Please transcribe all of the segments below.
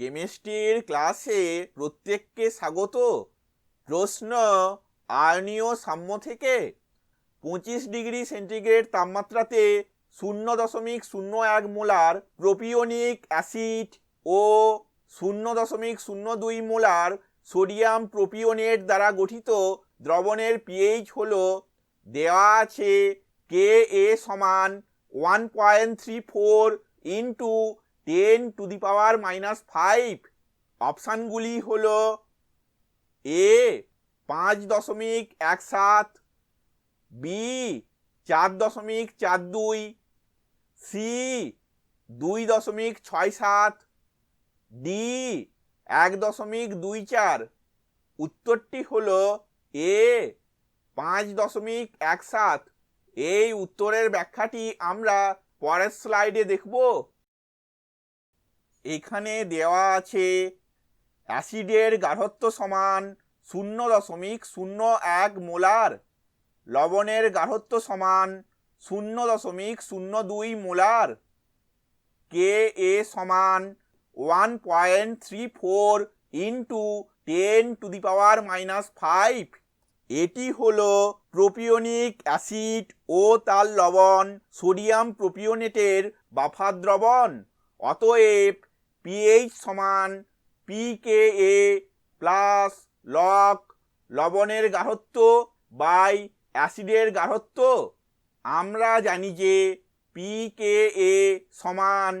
কেমিস্ট্রির ক্লাসে প্রত্যেককে স্বাগত। প্রশ্ন আয়নীয় সাম্য থেকে? পঁচিশ ডিগ্রি সেন্টিগ্রেড তাপমাত্রাতে শূন্য দশমিক শূন্য এক মোলার প্রোপিওনিক অ্যাসিড ও শূন্য দশমিক শূন্য দুই মোলার সোডিয়াম প্রোপিওনেট দ্বারা গঠিত দ্রবণের পিএইচ হল দেওয়া আছে কে এ সমান one point three four into ten to the power minus five অপশানগুলি হল এ পাঁচ দশমিক এক সাত বি চার দশমিক চার দুই সি দুই দশমিক ছয় সাত ডি এক দশমিক দুই চার। উত্তরটি হল এ পাঁচ দশমিক এক সাত। এই উত্তরের ব্যাখ্যাটি আমরা পরের স্লাইডে দেখব। এখানে দেওয়া আছে অ্যাসিডের গাঢ়ত্ব সমান শূন্য দশমিক শূন্য এক মোলার। লবণের গাঢ়ত্ব সমান শূন্য দশমিক শূন্য দুই মোলার। কে এ সমান one point three four into ten to the power minus five. এটি হলো প্রোপিওনিক অ্যাসিড ও তার লবণ সোডিয়াম প্রোপিওনেটের বাফার দ্রবণ। অতএব পিএইচ সমান পিকে এ প্লাস লক লবণের গাঢ়ত্ব বাই অ্যাসিডের গাঢ়ত্ব আমরা জানি যে পি কে এ সমান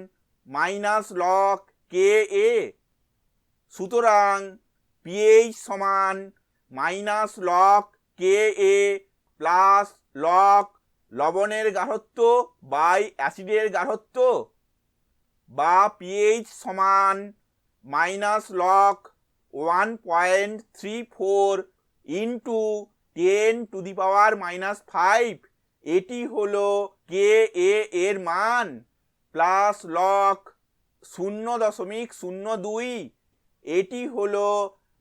মাইনাস লক কে এ সুতরাং পিএইচ সমান minus log K A plus log লবণের গাঢ়ত্ব বাই অ্যাসিডের গাঢ়ত্ব বা পিএইচ সমান minus log one point three four into ten to the power minus five এটি হলো কে এ এর মান প্লাস লক শূন্য দশমিক শূন্য দুই। এটি হলো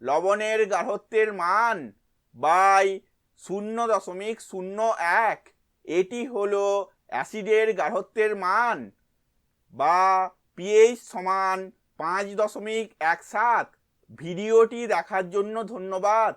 লবণের গাঢ়ত্বের মান বাই শূন্য দশমিক শূন্য এক। এটি হলো অ্যাসিডের গাঢ়ত্বের মান বা পিএইচ সমান পাঁচ দশমিক এক সাত। ভিডিওটি দেখার জন্য ধন্যবাদ।